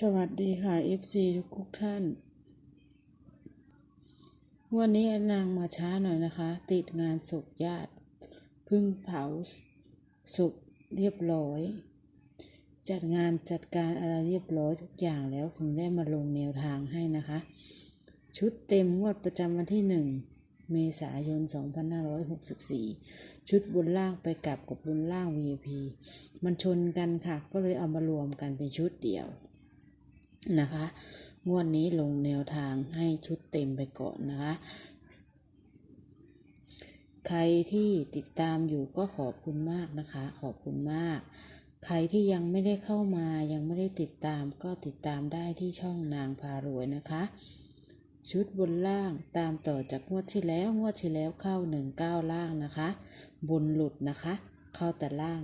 สวัสดีค่ะ FC ทุกท่าน วันนี้อนางมาช้าหน่อยนะคะ ติดงานศพญาติเพึ่งเผาศพเรียบร้อย จัดงานจัดการอะไรเรียบร้อยทุกอย่างแล้วถึงได้มาลงแนวทางให้นะคะ ชุดเต็มงวดประจำวันที่หนึ่งเมษายน 2564 ชุดบนล่างไปกลับกับบนล่าง VIP มันชนกันค่ะ ก็เลยเอามารวมกันเป็นชุดเดียว นะคะ งวดนี้ลงแนวทางให้ชุดเต็มไปก่อนนะคะ ใครที่ติดตามอยู่ก็ขอบคุณมากนะคะ ขอบคุณมาก ใครที่ยังไม่ได้เข้ามายังไม่ได้ติดตามก็ติดตามได้ที่ช่องนางพารวยนะคะ ชุดบนล่างตามต่อจากงวดที่แล้วงวดที่แล้วเข้าหนึ่งเก้าล่างนะคะ บนหลุดนะคะ เข้าแต่ล่าง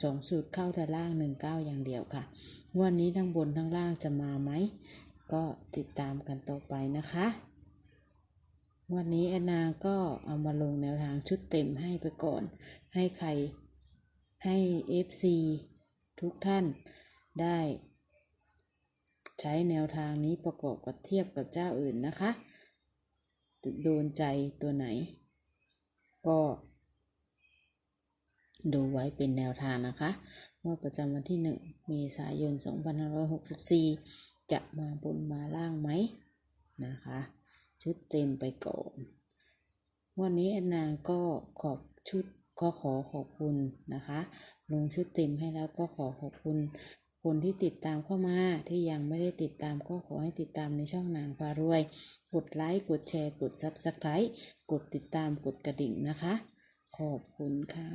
สองสูตรเข้าแต่ล่างหนึ่งเก้าอย่างเดียวค่ะ วันนี้ทั้งบนทั้งล่างจะมาไหม ก็ติดตามกันต่อไปนะคะ วันนี้แอนนาก็เอามาลงแนวทางชุดเต็มให้ไปก่อน ให้ใครให้ FC ทุกท่านได้ ใช้แนวทางนี้ประกอบกับเทียบกับเจ้าอื่นนะคะ โดนใจตัวไหน ก็ ดูไว้เป็นแนวทางนะคะว่าประจำวันที่หนึ่งเมษายน 2564 จะมาบนมาล่างไหมนะคะ ชุดเต็มไปก่อน วันนี้แอนนาก็ขอบชุดก็ขอขอบคุณนะคะ ลงชุดเต็มให้แล้วก็ขอขอบคุณคนที่ติดตามเข้ามาที่ยังไม่ได้ติดตามก็ขอให้ติดตามในช่องนางพารวย กดไลค์กดแชร์ กด Subscribe กดติดตามกดกระดิ่งนะคะ ขอบคุณค่ะ